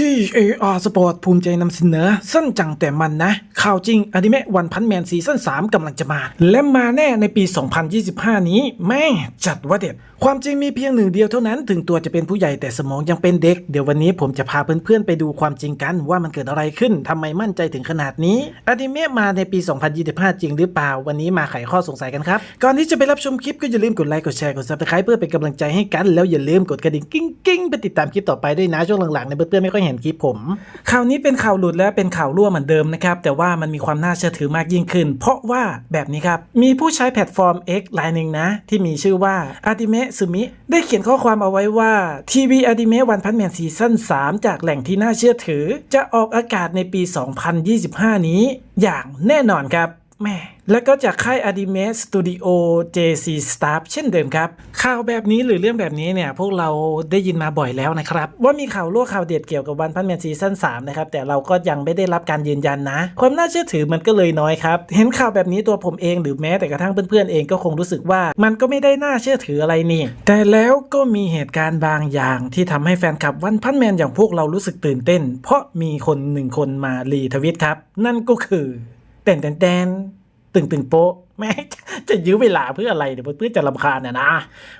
ที่ AR Sport ภูมิใจนำเสนอ สั้นจังแต่มันนะ ข่าวจริงอนิเมะวันพันแมนซีซั่น3กำลังจะมา และมาแน่ในปี 2025 นี้ แม่จัดว่าเด็ด ความจริงมีเพียงหนึ่งเดียวเท่านั้น ถึงตัวจะเป็นผู้ใหญ่แต่สมองยังเป็นเด็ก เดี๋ยววันนี้ผมจะพาเพื่อนๆ ไปดูความจริงกันว่ามันเกิดอะไรขึ้นทำไมมั่นใจถึงขนาดนี้อนิเมะมาในปี 2025 จริงหรือเปล่า วันนี้มาไขข้อสงสัยกันครับก่อนที่จะไปรับชมคลิปก็อย่าลืมกดไลค์กดแชร์กด subscribe เพื่อเป็นกำลังใจให้กันแล้วอย่าลืมกดกระดิ่งกิ้งๆไปติดตามคลิปต่อไปด้วยนะช่วงหลังๆในเพื่อนๆไม่ค่อยเห็นคลิปผมข่าวนี้เป็นข่าวหลุดและเป็นข่าวรั่วเหมือนเดิมนะครับแต่ว่ามันมีความน่าเชื่อถือมากยิ่งขึ้น เพราะว่าแบบนี้ครับมีผู้ใช้แพลตฟอร์ม X รายหนึ่งนะ ที่มีชื่อว่าอาติเมะซึมิได้เขียนข้อความเอาไว้ว่าทีวีอาติเมะวันพันแมนซีซั่น3 จากแหล่งที่น่าเชื่อถือ จะออกอากาศในปี 2025 นี้ อย่างแน่นอนครับ แม่แล้วก็จากค่าย a d i m e Studio JC Staff เช่นเดิมครับ ข่าวแบบนี้หรือเรื่องแบบนี้เนี่ย พวกเราได้ยินมาบ่อยแล้วนะครับ ว่ามีข่าวรั่วข่าวเด็ดเกี่ยวกับวันพันแมนซีซั่น3นะครับ แต่เราก็ยังไม่ได้รับการยืนยันนะ ความน่าเชื่อถือมันก็เลยน้อยครับ เห็นข่าวแบบนี้ตัวผมเองหรือแม้แต่กระทั่งเพื่อนๆเองก็คงรู้สึกว่ามันก็ไม่ได้น่าเชื่อถืออะไรนี่ แต่แล้วก็มีเหตุการณ์บางอย่างที่ทำให้แฟนคลับวันพันแมนอย่างพวกเรารู้สึกตื่นเต้น เพราะมีคนหนึ่งคนมารีทวิตครับนั่นก็คือ เต้นเต้นเต้นตึงตึงโป๊ะแม่จะยื้อเวลาเพื่ออะไรเดี๋ยวเพื่อจะลำคาญนะนะ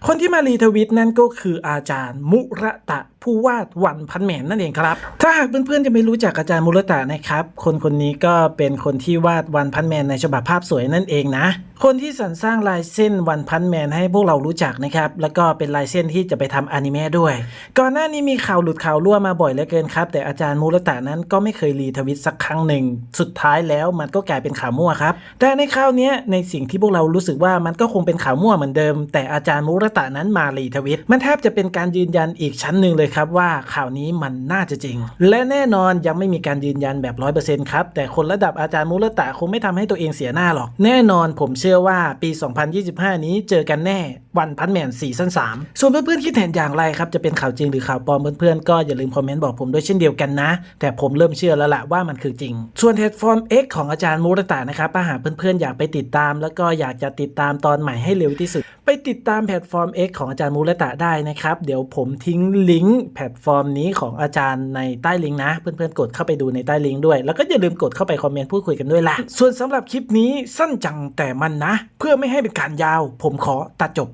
คนที่มารีทวิตนั่นก็คืออาจารย์มุระตะผู้วาดวันพันแมนนั่นเองครับ ถ้าหากเพื่อนๆจะไม่รู้จักอาจารย์มุระตะนะครับ คนคนนี้ก็เป็นคนที่วาดวันพันแมนในฉบับภาพสวยนั่นเองนะ คนที่สรรสร้างลายเส้นวันพันแมนให้พวกเรารู้จักนะครับ แล้วก็เป็นลายเส้นที่จะไปทำอนิเมะด้วย ก่อนหน้านี้มีข่าวหลุดข่าวรั่วมาบ่อยเหลือเกินครับ แต่อาจารย์มุระตะนั้นก็ไม่เคยรีทวิตสักครั้งหนึ่ง สุดท้ายแล้วมันก็กลายเป็นข่าวมั่วครับ แต่ในคราวนี้ในสิ่งที่พวกเรารู้สึกว่ามันก็คงเป็นข่าวมั่วเหมือนเดิม แต่อาจารย์มุรตะนั้นมารีทวิต มันแทบจะเป็นการยืนยันอีกชั้นหนึ่งเลยครับว่าข่าวนี้มันน่าจะจริง และแน่นอนยังไม่มีการยืนยันแบบร้อยเปอร์เซ็นต์ครับแต่คนระดับอาจารย์มุรตะคงไม่ทำให้ตัวเองเสียหน้าหรอก แน่นอนผมเชื่อว่าปี 2025 นี้เจอกันแน่ วันพันแมนซีซั่น3ส่วนเพื่อนๆคิดเห็นอย่างไรครับ จะเป็นข่าวจริงหรือข่าวปลอมเพื่อนๆก็อย่าลืมคอมเมนต์บอกผมด้วยเช่นเดียวกันนะ แต่ผมเริ่มเชื่อแล้วล่ะว่ามันคือจริง ส่วนแพลตฟอร์ม X ของอาจารย์มุรตะนะครับถ้าหากเพื่อนๆอยากไปติดตาม แล้วก็อยากจะติดตามตอนใหม่ให้เร็วที่สุด ไปติดตามแพลตฟอร์ม X ของอาจารย์มุรตะได้นะครับเดี๋ยวผมทิ้งลิงก์แพลตฟอร์มนี้ของอาจารย์ในใต้ลิงก์นะ เพื่อนๆกดเข้าไปดูในใต้ลิงก์ด้วย แล้วก็อย่าลืมกดเข้าไปคอมเมนต์พูดคุยกันด้วยล่ะส่วนสำหรับคลิปนี้สั้นจังแต่มันนะ เพื่อไม่ให้เป็นการยาว ผมขอตัดจบ